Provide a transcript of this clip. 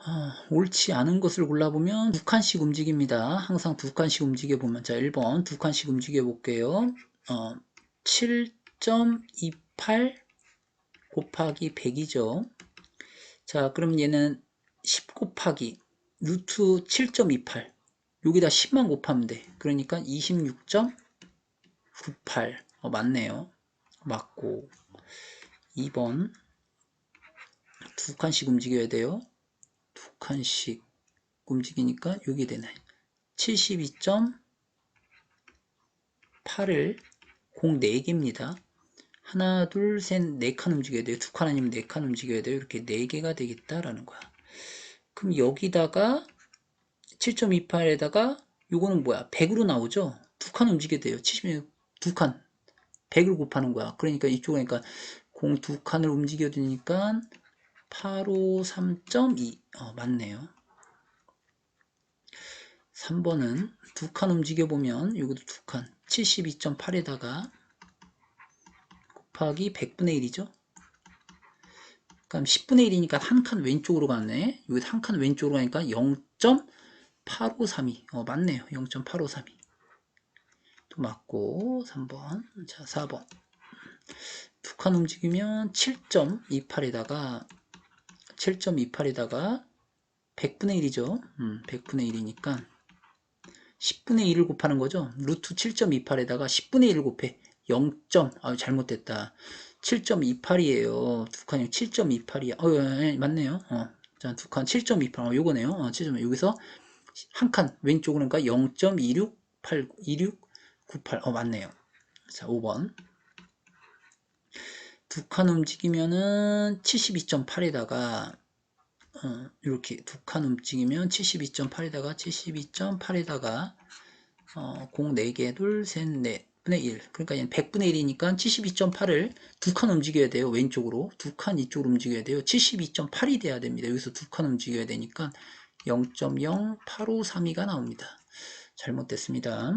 아, 옳지 않은 것을 골라보면 두 칸씩 움직입니다. 항상 두 칸씩 움직여보면 자 1번 두 칸씩 움직여 볼게요. 어, 7.28 곱하기 100이죠. 자 그럼 얘는 10 곱하기 루트 7.28 여기다 10만 곱하면 돼. 그러니까 26.98 어, 맞네요. 맞고 2번 두 칸씩 움직여야 돼요. 두 칸씩 움직이니까 여기 되네. 72.8을 공 4개입니다. 하나, 둘, 셋, 네 칸 움직여야 돼요. 두 칸 아니면 네 칸 움직여야 돼요. 이렇게 네 개가 되겠다라는 거야. 그럼 여기다가 7.28에다가 요거는 뭐야? 100으로 나오죠? 두 칸 움직여야 돼요. 70, 두 칸. 100을 곱하는 거야. 그러니까 이쪽에 그러니까 공 두 칸을 움직여 주니까 853.2 어, 맞네요. 3번은 두 칸 움직여 보면 여기도 두칸 72.8에다가 곱하기 100분의 1이죠. 그럼 10분의 1이니까 한 칸 왼쪽으로 갔네. 여기 한 칸 왼쪽으로 가니까 0.8532 어, 맞네요. 0.8532 또 맞고 3번 자 4번 두 칸 움직이면 7.28에다가 7.28에다가 100분의 1이죠. 음, 100분의 1이니까 10분의 1을 곱하는 거죠. 루트 7.28에다가 10분의 1을 곱해 0. 아 잘못됐다. 7.28이에요. 두 칸이 7.28이야. 어, 예, 예, 맞네요. 어, 자, 두 칸 7.28. 어, 요거네요. 어, 7. 여기서 한 칸 왼쪽으로 그러니까 0.2689 2698. 어, 맞네요. 자, 5번. 두 칸 움직이면은 72.8에다가 어, 이렇게 두 칸 움직이면 72.8에다가 72.8에다가 어, 공 4개, 둘, 셋, 넷 분의 1 그러니까 얘는 100분의 1이니까 72.8을 두 칸 움직여야 돼요 왼쪽으로. 두 칸 이쪽으로 움직여야 돼요. 72.8이 돼야 됩니다. 여기서 두 칸 움직여야 되니까 0.0853이가 나옵니다. 잘못됐습니다